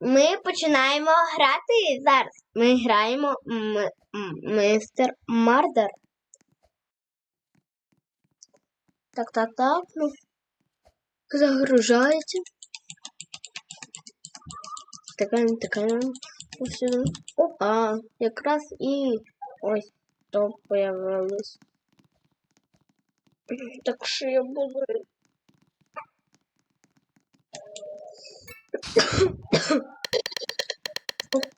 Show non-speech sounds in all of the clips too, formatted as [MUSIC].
Ми починаємо грати зараз. Ми граємо м- мистер Мардер. Так, так, так. Ну. Загружається. Тикаємо, тикаємо. Опа, якраз і ось то появилось. Так що я буду.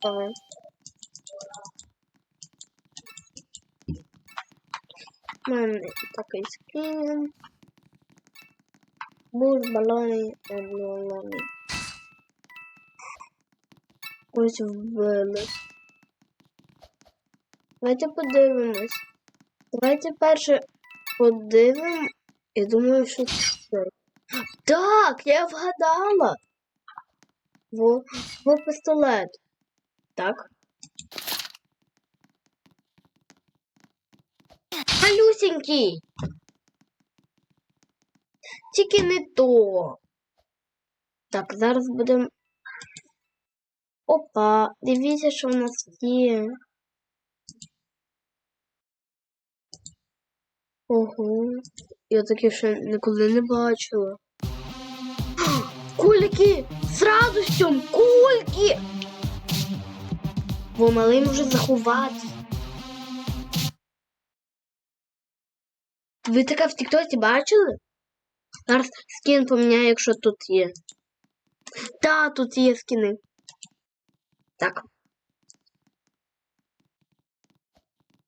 Опа. У мене такий скін. Був балони, балони. Ось вбили. Давайте подивимось. Давайте перше подивимо. Я думаю, що це. Так, я вгадала. Во, во пістолет. Так. Малюсенький. Тільки не то. Так, зараз будемо. Опа, дивіться, що в нас є. Ого. Я таке ще ніколи не бачила. [GASPS] Кульки! З радостю! Кульки! Бо малий може заховати. Ви таке в Тіктоці бачили? Зараз скін поміняю, якщо тут є. Та, тут є скіни. Так.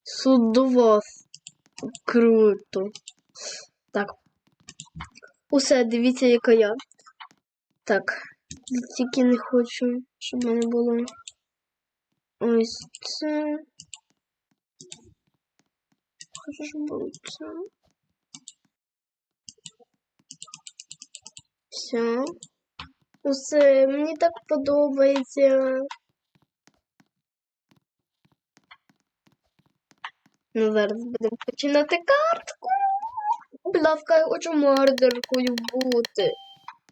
Судовоз. Круто. Так. Усе, дивіться, яка я. Так. Тільки не хочу, щоб мене було. Ось це. Хочу, щоб було. Все. Усе, мені так подобається. Ну, зараз будемо починати картку. Будь ласка, я хочу мардеркою бути.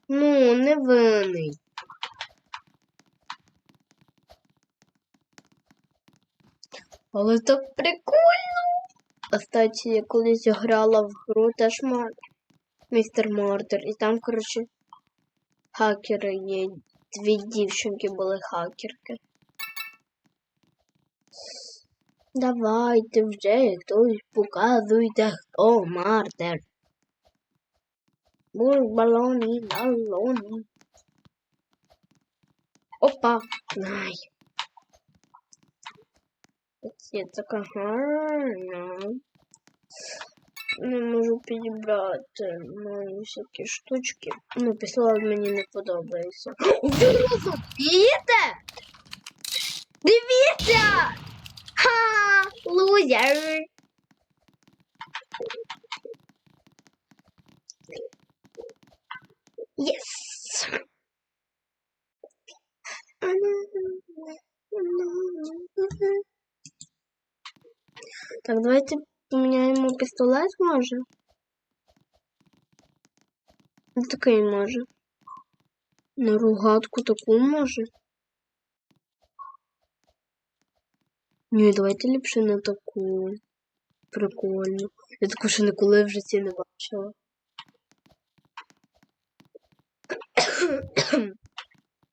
Ну, не винний. Але так прикольно. Кстати, я колись грала в гру теж мар... містер Мардер. І там, коротше, хакери є. Дві дівчинки були хакерки. Давайте вже хтось показуйте, хто мардер. Бур балоні, балоні. Опа, най. Це така гарна. Не можу підібрати мої всякі штучки. Ну, післав мені не подобається. Розумієте? [GASPS] Дивіться! Ха! Лузер! Yes! [LAUGHS] Так, давайте поміняємо пістолет, може? Ну, Такий може. На ругатку таку може. Ні, давайте ліпше на таку. Прикольно. Я таку ще ніколи в житті не бачила.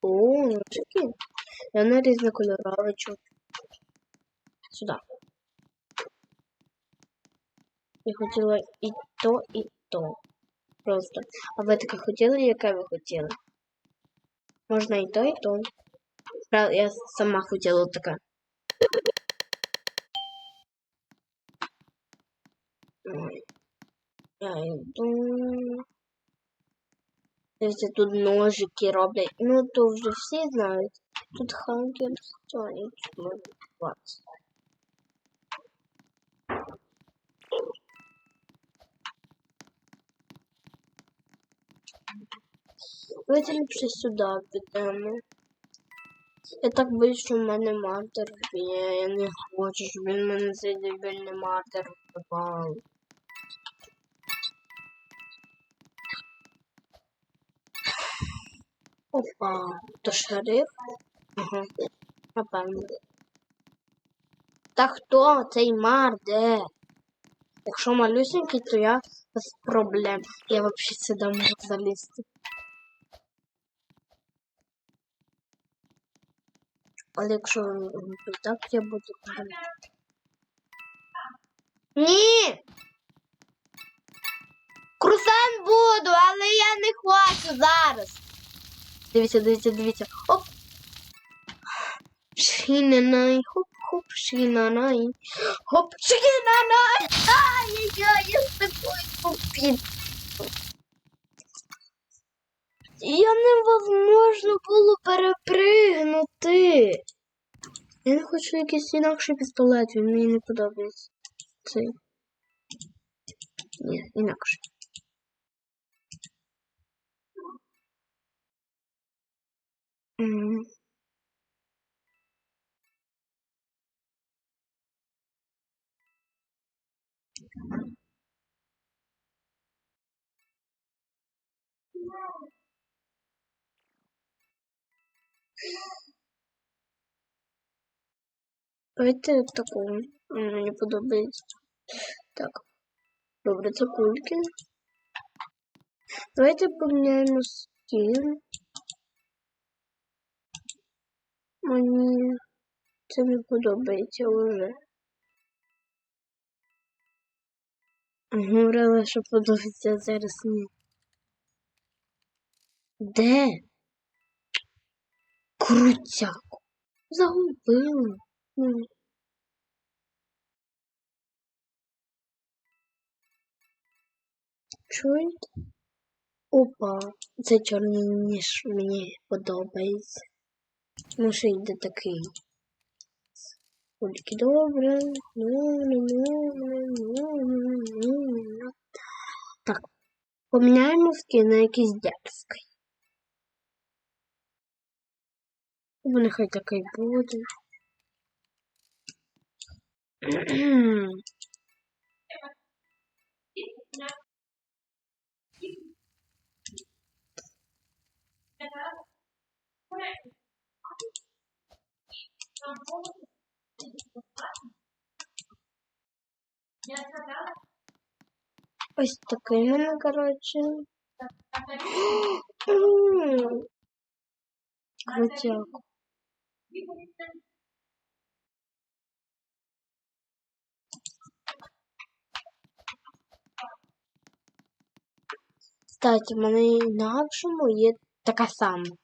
О, ножики. Я на різнокольоровичок. Сюди. Я хотіла і то, і то. Просто. А ви таке хотіли, яке ви хотіли? Можна і то, і то. Правда, я сама хотіла таке. Ой. Я йду. Дивіться, тут ножики роблять. Ну, то вже всі знають. Тут хакер стоїть. Давайте ліпше сюди підемо. Я так боюсь, що в мене мартер є. Я не хочу, щоб він мене цей дебільний мартер вбивав. Опа, то шериф? Ага, напевно. Та хто цей мар, де? Якщо малюсенький, то я без проблем. Я взагалі сюди можу залізти. Але якщо так я буду. Ні! Крусан буду, але я не хочу зараз. Дивіться, дивіться, дивіться. Оп! Шинанай, хоп, хоп, шинанай. Хоп, шинанай. Ай-яй-яй, я з такою попід. Я невозможно було перепригнути. Я не хочу якийсь інакший пістолет, він мені не подобається. Цей. Ні, інакше. М. Давайте такого. Мені подобається. Так. Добре, це кульки. Давайте поміняємо скін. Мені це не подобається вже. Говорила, що подобається зараз ні. Де? Крутяк. Загубила. Ну. Чуєте? Опа, це чорний ніж мені подобається. Може йде такий. Тільки добре. Так. Поміняємо скин на якийсь дерзкий. Або нехай такий буде. Ось такий мене, коротше. М. [GASPS] Крутяк. Кстати, в мене інакшому є така сама. [GASPS]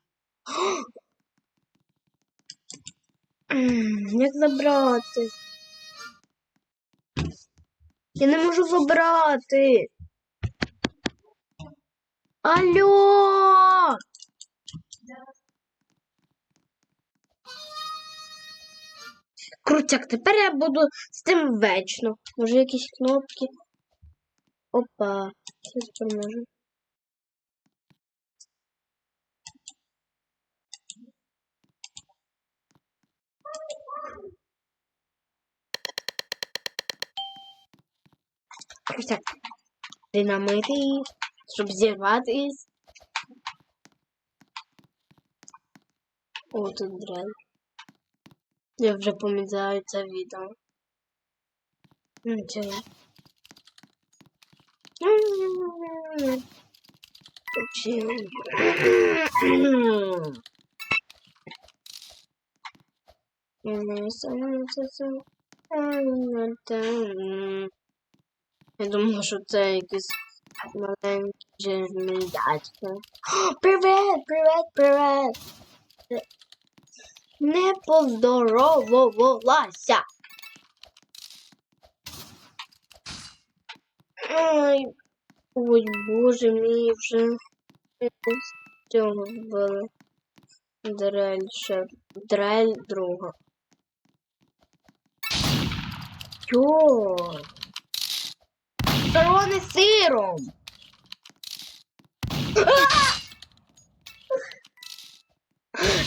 Як забрати? Я не можу забрати. Алло! Крутяк, тепер я буду з тим вечно. Може якісь кнопки. Опа, тепер можу? Крутяк. Динамити, щоб зірватись. О, тут дрель. Я вже помідаю це відео. Нічого. Я думаю, що це якийсь маленький жирний дядько. Привет, привет, привет! Не поздоровувалася. Ой, ой, боже мій вже цього вбили. Дрель ще. Дрель друга. Йо. Сторони сиром.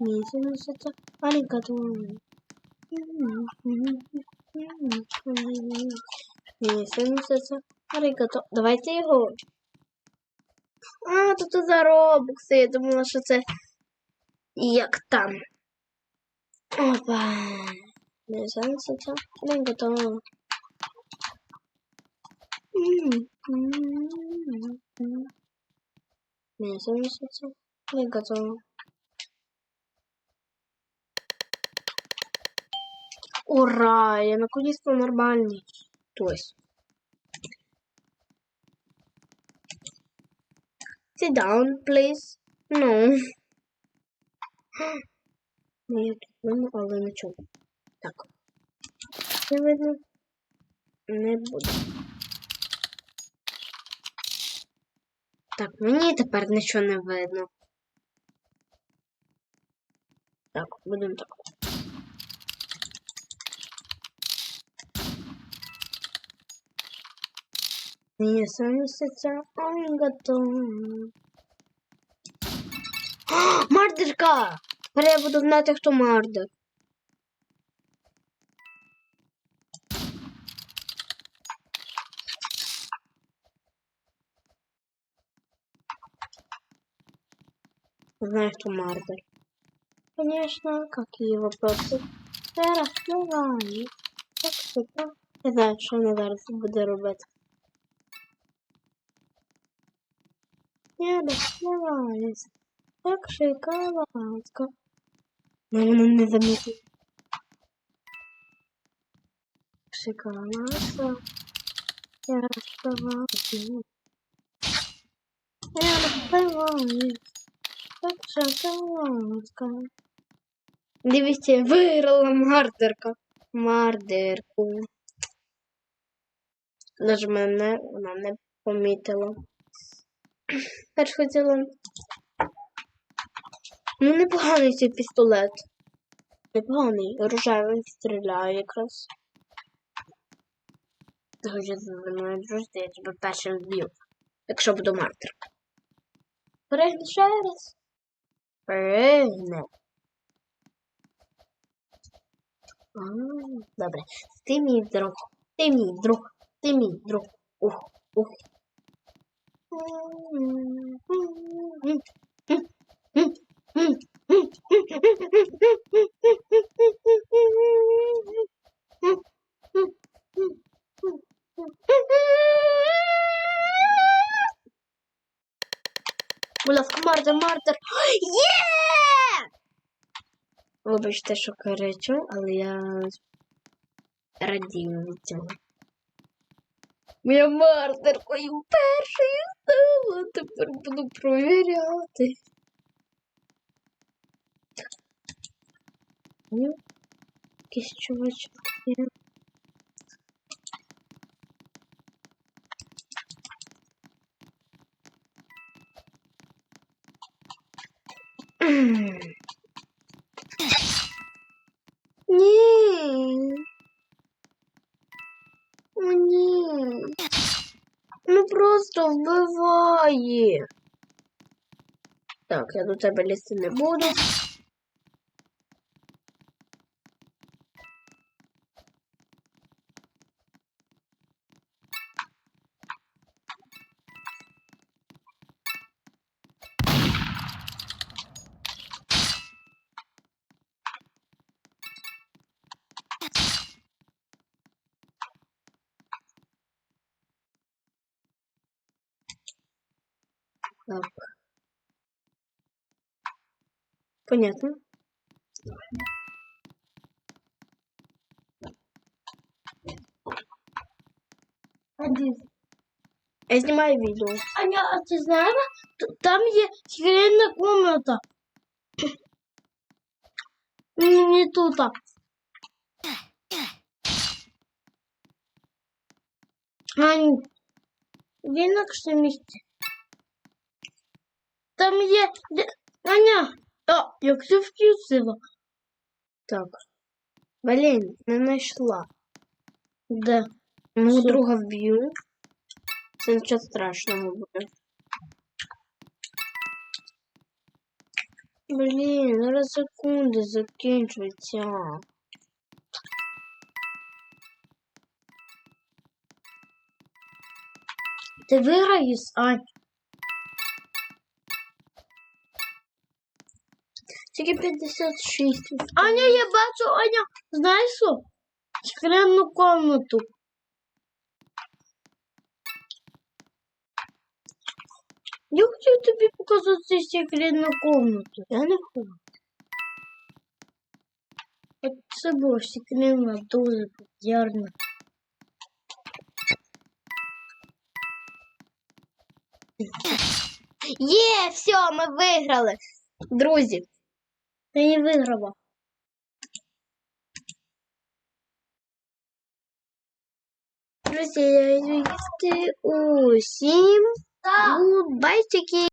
Місяця, арігато. Місяця, арігато. Місяця, арігато. Давайте його. А, тут заробокси. Я думала, що це як там. Опа. Місяця, арігато. Місяця, арігато. Ура! Я наконец-то нормальный. То есть. Sit down, please. No. Ні, тут видно, але нічого. Так. Не видно. Не буде. Так, мені тепер нічого не видно. Так, будемо так. Місяця ангато. [GASPS] Мардерка! Тепер я буду знати, хто мардер. Знаю, кто мардер. Конечно, какие вопросы? Зараз давай. Так, супер. Не знаю, що вона зараз буде робити. Доставалась. Так шоколадка. Но вона не замітила. Шоколадка. Я розставалась. Я розставалась. Так шоколадка. Дивіться, виграла мардерка. Мардерку. Даже мене вона не помітила. Перш хотіла. Ну, непоганий цей пістолет. Непоганий. Рожевий стріляє якраз. Дуже мене дружити, я тебе першим вб'ю. Якщо буду мартер. Перегни ще раз. Перегни. Добре. Ти мій друг. Ти мій друг. Ти мій друг. Ух, ух. Будь ласка, мардер, мардер. Є! Вибачте, що кричу, але я радію від цього. Моя мардеркою першою стала. Тепер буду провіряти. Якийсь чувачок є. Ні. Просто вбиває. Так, я до тебе лізти не буду. Так. Понятно. Я знімаю відео. Аня, а ти знаєш, т- там є секретна комната. Ні, не тут. Ань, в інакше місце. Там є... Аня, А, як це включила? Так. Блін, не знайшла. Де? Мого Що? друга вб'ю. Це нічого страшного буде. Блін, зараз секунди закінчуються. Ти виграєш, Ань? Тільки 56. Аня, я бачу, Аня, знаєш що? Секретну комнату. Я хотів тобі показати секретну комнату. Я не хочу. Це була секретна, дуже популярна. Є, все, ми виграли. Друзі, Ти не виграла. друзі, я усім. Гудбайчики.